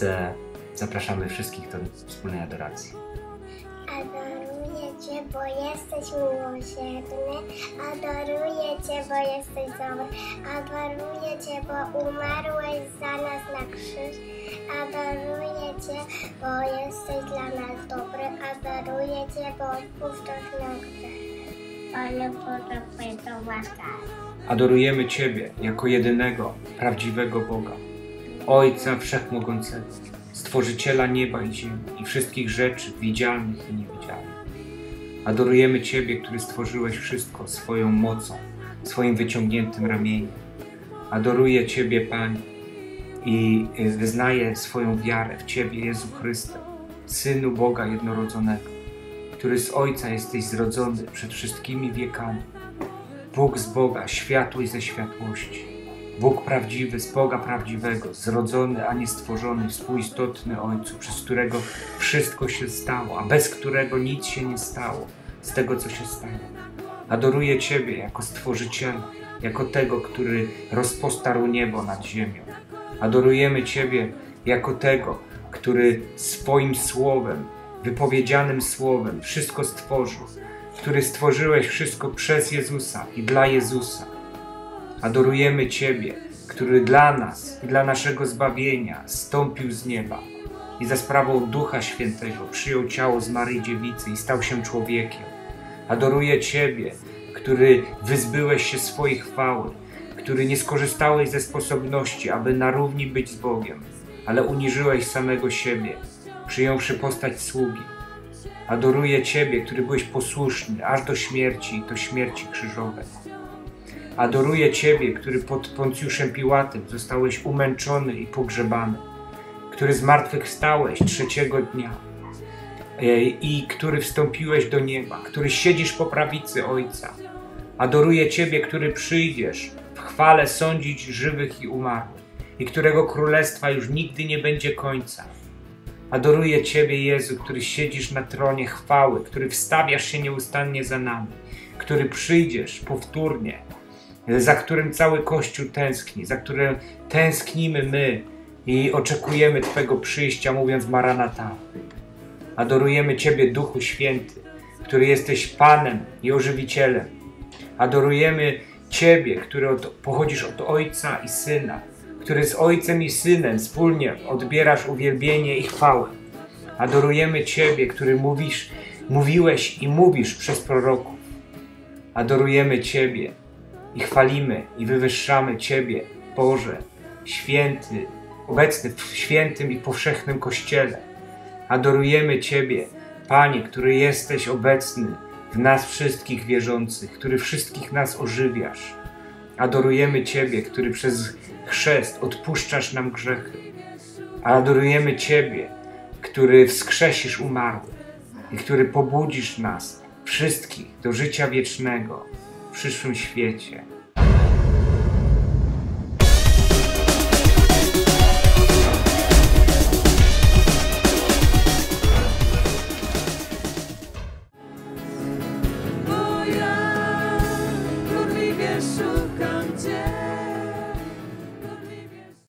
Więc zapraszamy wszystkich do wspólnej adoracji. Adoruję Cię, bo jesteś miłosierny. Adoruję Cię, bo jesteś dobry. Adoruję Cię, bo umarłeś za nas na krzyż. Adoruję Cię, bo jesteś dla nas dobry. Adoruję Cię, bo odpuszczasz nam grzechy. Panie Boże, łaskę. Adorujemy Ciebie jako jedynego, prawdziwego Boga, Ojca Wszechmogącego, Stworzyciela nieba i ziemi i wszystkich rzeczy widzialnych i niewidzialnych. Adorujemy Ciebie, który stworzyłeś wszystko swoją mocą, swoim wyciągniętym ramieniem. Adoruję Ciebie, Panie, i wyznaję swoją wiarę w Ciebie, Jezu Chryste, Synu Boga jednorodzonego, który z Ojca jesteś zrodzony przed wszystkimi wiekami. Bóg z Boga, światłość ze światłości. Bóg prawdziwy z Boga prawdziwego, zrodzony, a nie stworzony, współistotny Ojcu, przez którego wszystko się stało, a bez którego nic się nie stało z tego, co się stało. Adoruję Ciebie jako Stworzyciela, jako tego, który rozpostarł niebo nad ziemią. Adorujemy Ciebie jako tego, który swoim słowem, wypowiedzianym słowem wszystko stworzył, który stworzyłeś wszystko przez Jezusa i dla Jezusa. Adorujemy Ciebie, który dla nas i dla naszego zbawienia stąpił z nieba i za sprawą Ducha Świętego przyjął ciało z Maryi Dziewicy i stał się człowiekiem. Adoruję Ciebie, który wyzbyłeś się swojej chwały, który nie skorzystałeś ze sposobności, aby na równi być z Bogiem, ale uniżyłeś samego siebie, przyjąwszy postać sługi. Adoruję Ciebie, który byłeś posłuszny aż do śmierci i do śmierci krzyżowej. Adoruję Ciebie, który pod Poncjuszem Piłatem zostałeś umęczony i pogrzebany, który zmartwychwstałeś trzeciego dnia e, i który wstąpiłeś do nieba, który siedzisz po prawicy Ojca. Adoruję Ciebie, który przyjdziesz w chwale sądzić żywych i umarłych i którego królestwa już nigdy nie będzie końca. Adoruję Ciebie, Jezu, który siedzisz na tronie chwały, który wstawiasz się nieustannie za nami, który przyjdziesz powtórnie, za którym cały Kościół tęskni, za którym tęsknimy my i oczekujemy Twego przyjścia, mówiąc Maranata. Adorujemy Ciebie, Duchu Święty, który jesteś Panem i Ożywicielem. Adorujemy Ciebie, który od, pochodzisz od Ojca i Syna, który z Ojcem i Synem wspólnie odbierasz uwielbienie i chwałę. Adorujemy Ciebie, który mówisz, mówiłeś i mówisz przez proroków. Adorujemy Ciebie i chwalimy i wywyższamy Ciebie, Boże, święty, obecny w świętym i powszechnym Kościele. Adorujemy Ciebie, Panie, który jesteś obecny w nas wszystkich wierzących, który wszystkich nas ożywiasz. Adorujemy Ciebie, który przez chrzest odpuszczasz nam grzechy. Adorujemy Ciebie, który wskrzesisz umarłych i który pobudzisz nas wszystkich do życia wiecznego przyszłym świecie.